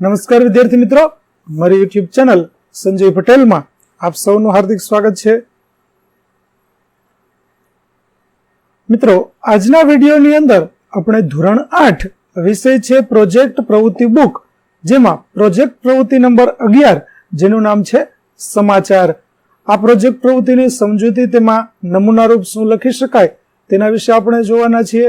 નમસ્કાર વિદ્યાર્થી મિત્રો. મારી યુટ્યુબ ચેનલ સંજય પટેલમાં આપ સૌનું હાર્દિક સ્વાગત છે. મિત્રો, આજના વિડીયોની અંદર આપણે ધોરણ આઠ વિષય છે પ્રોજેક્ટ પ્રવૃત્તિ બુક જેમાં પ્રોજેક્ટ પ્રવૃત્તિ નંબર અગિયાર, જેનું નામ છે સમાચાર. આ પ્રોજેક્ટ પ્રવૃત્તિની સમજૂતી તેમાં નમૂનારૂપ શું લખી શકાય તેના વિશે આપણે જોવાના છીએ.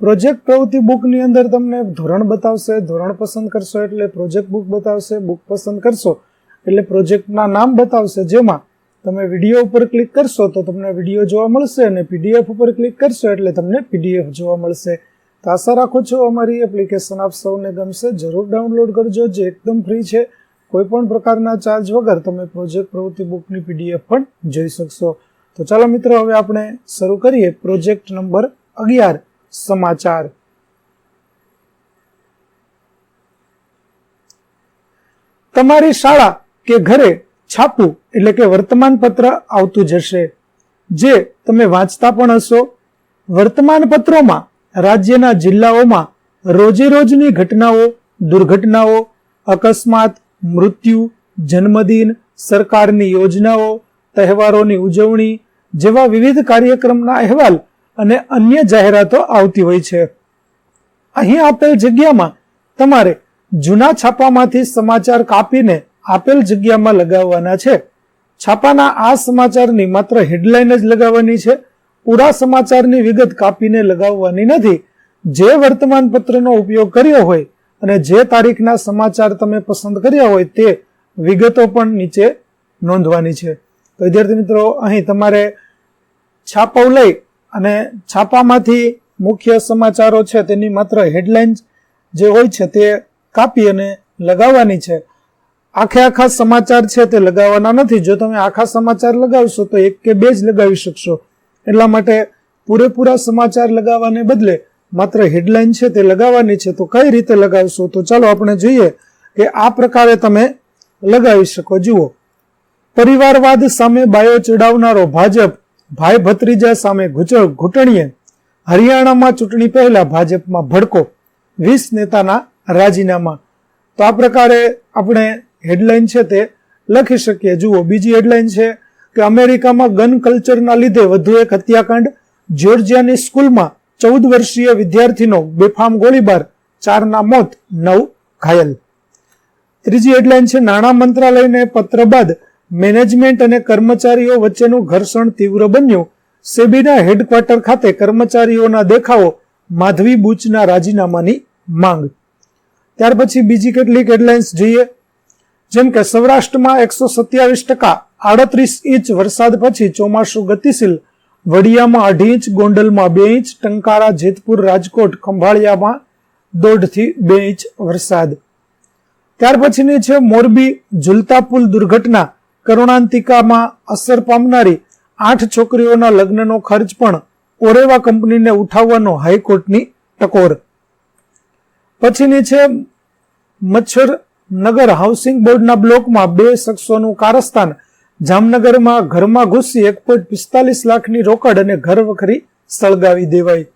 પ્રોજેક્ટ પ્રવૃત્તિ બુકની અંદર તમને ધોરણ બતાવશે, ધોરણ પસંદ કરશો એટલે પ્રોજેક્ટ બુક બતાવશે, બુક પસંદ કરશો એટલે પ્રોજેક્ટના નામ બતાવશે, જેમાં તમે વીડિયો ઉપર ક્લિક કરશો તો તમને વીડિયો જોવા મળશે અને પીડીએફ ઉપર ક્લિક કરશો એટલે તમને પીડીએફ જોવા મળશે. તો આશા રાખું છું અમારી એપ્લિકેશન આપ સૌને ગમશે. જરૂર ડાઉનલોડ કરજો, જે એકદમ ફ્રી છે. કોઈ પણ પ્રકારના ચાર્જ વગર તમે પ્રોજેક્ટ પ્રવૃત્તિ બુકની પીડીએફ પણ જોઈ શકશો. તો ચાલો મિત્રો, હવે આપણે શરૂ કરીએ પ્રોજેક્ટ નંબર અગિયાર. સમાચાર. તમારી શાળા કે ઘરે છાપું એટલે કે વર્તમાન પત્ર આવતું જશે, જે તમે વાંચતા પણ હશો. વર્તમાન પત્રોમાં રાજ્યના જિલ્લાઓમાં રોજે રોજની ઘટનાઓ, દુર્ઘટનાઓ, અકસ્માત, મૃત્યુ, જન્મદિન, સરકારની યોજનાઓ, તહેવારોની ઉજવણી જેવા વિવિધ કાર્યક્રમના અહેવાલ અને અન્ય જાહેરાતો આવતી હોય છે. અહીં આપેલ જગ્યામાં તમારે જૂના છાપામાંથી સમાચાર કાપીને આપેલ જગ્યામાં લગાવવાના છે. છાપાના આ સમાચારની માત્ર હેડલાઇન જ લગાવવાની છે. પૂરા સમાચારની વિગત કાપીને લગાવવાની નથી. જે વર્તમાન પત્રનો ઉપયોગ કર્યો હોય અને જે તારીખના સમાચાર તમે પસંદ કર્યા હોય તે વિગતો પણ નીચે નોંધવાની છે. વિદ્યાર્થી મિત્રો, અહીં તમારે છાપો લઈ અને છાપામાંથી મુખ્ય સમાચારો છે તેની માત્ર હેડલાઇન જે હોય છે તે કાપી અને લગાવવાની છે. આખે આખા સમાચાર છે તે લગાવવાના નથી. જો તમે આખા સમાચાર લગાવશો તો એક કે બે જ લગાવી શકશો. એટલા માટે પૂરેપૂરા સમાચાર લગાવવાને બદલે માત્ર હેડલાઇન છે તે લગાવવાની છે તો કઈ રીતે લગાવશો? તો ચાલો આપણે જોઈએ કે આ પ્રકારે તમે લગાવી શકો. જુઓ. પરિવારવાદ સામે બાયો ચડાવનારો ભાજપ ભાઈ ભત્રીજા સામે ઘૂંટણીએ હરિયાણામાં ચૂંટણી પહેલા ભાજપમાં ભડકો. વીસ નેતાના રાજીનામા. તો આ પ્રકારે આપણે હેડલાઇન છે તે લખી શકીએ. જુઓ, બીજી હેડલાઇન છે કે અમેરિકામાં ગન કલ્ચરના લીધે વધુ એક હત્યાકાંડ. જ્યોર્જિયાની સ્કૂલમાં ચૌદ વર્ષીય વિદ્યાર્થીનો બેફામ ગોળીબાર. ચારના મોત, નવ ઘાયલ. ત્રીજી હેડલાઇન છે, નાણાં મંત્રાલયને પત્ર બાદ મેનેજમેન્ટ અને કર્મચારીઓ વચ્ચેનું ઘર્ષણ તીવ્ર બન્યું. સેબીના હેડક્વાર્ટર ખાતે કર્મચારીઓના દેખાવો, માધવી બુચના રાજીનામાની માંગ. ત્યાર પછી બીજી કેટલીક હેડલાઇન્સ જોઈએ. જેમ કે સૌરાષ્ટ્રમાં એકસો સત્યાવીસ ટકા આડત્રીસ ઇંચ વરસાદ પછી ચોમાસું ગતિશીલ. વડિયામાં અઢી ઇંચ, ગોંડલમાં બે ઇંચ, ટંકારા, જેતપુર, રાજકોટ, ખંભાળિયામાં દોઢથી બે ઇંચ વરસાદ. ત્યાર પછીની છે મોરબી ઝુલતા પુલ દુર્ઘટના. કરુણાંતિકામાં અસર પામનારી આઠ છોકરીઓના લગ્નનો ખર્ચ પણ ઓરેવા કંપનીને ઉઠાવવાનો હાઈકોર્ટની ટકોર. પછીની છે, મચ્છર નગર હાઉસિંગ બોર્ડના બ્લોકમાં બે શખ્સોનું કારસ્તાન. જામનગરમાં ઘરમાં ઘૂસી એક પોઈન્ટ પિસ્તાલીસ લાખની રોકડ અને ઘર વખરી સળગાવી દેવાઈ.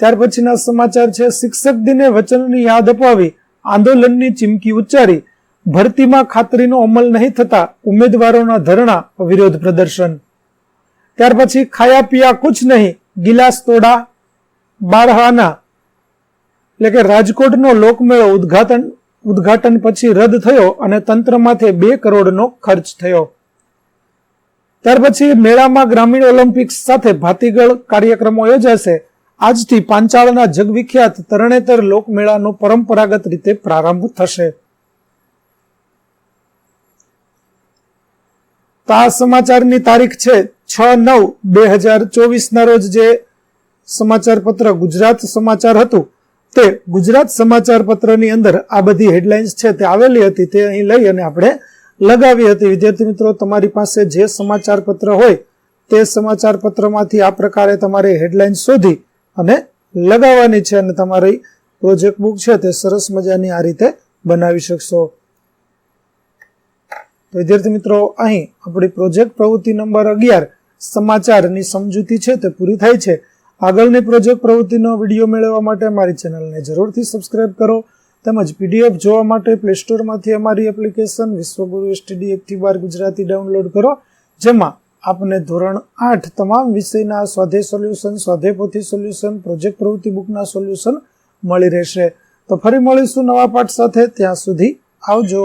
ત્યાર પછીના સમાચાર છે શિક્ષક દિને વચનની યાદ અપાવી, આંદોલનની ચીમકી ઉચ્ચારી ભરતીમાં ખાતરીનો અમલ નહીં થતા ઉમેદવારોના ધરણા વિરોધ પ્રદર્શન. ત્યાર પછી ખાયા પીયા કુછ નહીં, ગિલાસ તોડા બારહાના એટલે કે રાજકોટનો લોકમેળો ઉદઘાટન ઉદઘાટન પછી રદ થયો અને તંત્ર માથે બે કરોડનો ખર્ચ થયો. ત્યાર પછી મેળામાં ગ્રામીણ ઓલિમ્પિક્સ સાથે ભાતીગળ કાર્યક્રમો યોજાશે. આજથી પાંચાળના જગવિખ્યાત તરણેતર લોકમેળાનો પરંપરાગત રીતે પ્રારંભ થશે. તો આ સમાચારની તારીખ છે છ નવ બે હજાર ચોવીસના રોજ જે સમાચાર પત્ર ગુજરાત સમાચાર હતું, તે ગુજરાત સમાચાર પત્રની અંદર આ બધી હેડલાઇન્સ છે તે આવેલી હતી તે અહીં લઈ અને આપણે લગાવી હતી. વિદ્યાર્થી મિત્રો, તમારી પાસે જે સમાચાર પત્ર હોય, તે સમાચાર પત્રમાંથી આ પ્રકારે તમારે હેડલાઇન શોધી અને લગાવવાની છે અને તમારી પ્રોજેક્ટ બુક છે તે સરસ મજાની આ રીતે બનાવી શકશો. તો વિદ્યાર્થી મિત્રો, અહીં આપણી પ્રોજેક્ટ પ્રવૃત્તિ નંબર અગિયાર, સમાચારની સમજૂતી છે તે પૂરી થાય છે. આગળની પ્રોજેક્ટ પ્રવૃત્તિનો વીડિયો મેળવવા માટે અમારી ચેનલને જરૂરથી સબસ્ક્રાઇબ કરો તેમજ પીડીએફ જોવા માટે પ્લે સ્ટોરમાંથી અમારી એપ્લિકેશન વિશ્વગુરુ એસટીડી એકથી બાર ગુજરાતી ડાઉનલોડ કરો, જેમાં આપને ધોરણ આઠ તમામ વિષયના સ્વાધે સોલ્યુશન સ્વાધે પોથી સોલ્યુશન, પ્રોજેક્ટ પ્રવૃત્તિ બુકના સોલ્યુશન મળી રહેશે. તો ફરી મળીશું નવા પાઠ સાથે, ત્યાં સુધી આવજો.